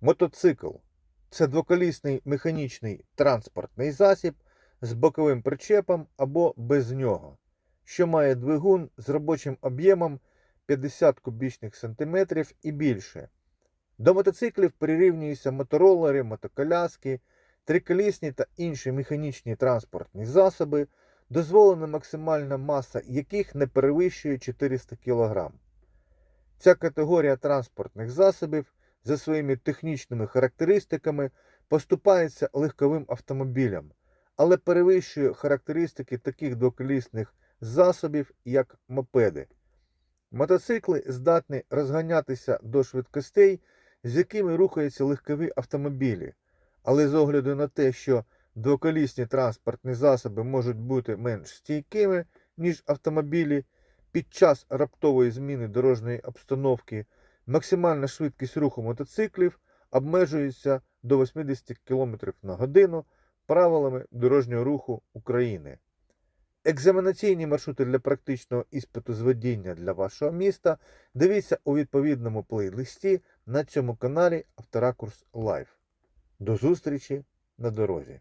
Мотоцикл це двоколісний механічний транспортний засіб з боковим причепом або без нього, що має двигун з робочим об'ємом 50 кубічних сантиметрів і більше. До мотоциклів прирівнюються моторолери, мотоколяски, триколісні та інші механічні транспортні засоби, дозволена максимальна маса яких не перевищує 400 кг. Ця категорія транспортних засобів за своїми технічними характеристиками поступається легковим автомобілям, але перевищує характеристики таких двоколісних засобів, як мопеди. Мотоцикли здатні розганятися до швидкостей, з якими рухаються легкові автомобілі, але з огляду на те, що двоколісні транспортні засоби можуть бути менш стійкими, ніж автомобілі, під час раптової зміни дорожньої обстановки максимальна швидкість руху мотоциклів обмежується до 80 км на годину правилами дорожнього руху України. Екзаменаційні маршрути для практичного іспиту з водіння для вашого міста дивіться у відповідному плейлисті на цьому каналі Авторакурс Лайв. До зустрічі на дорозі!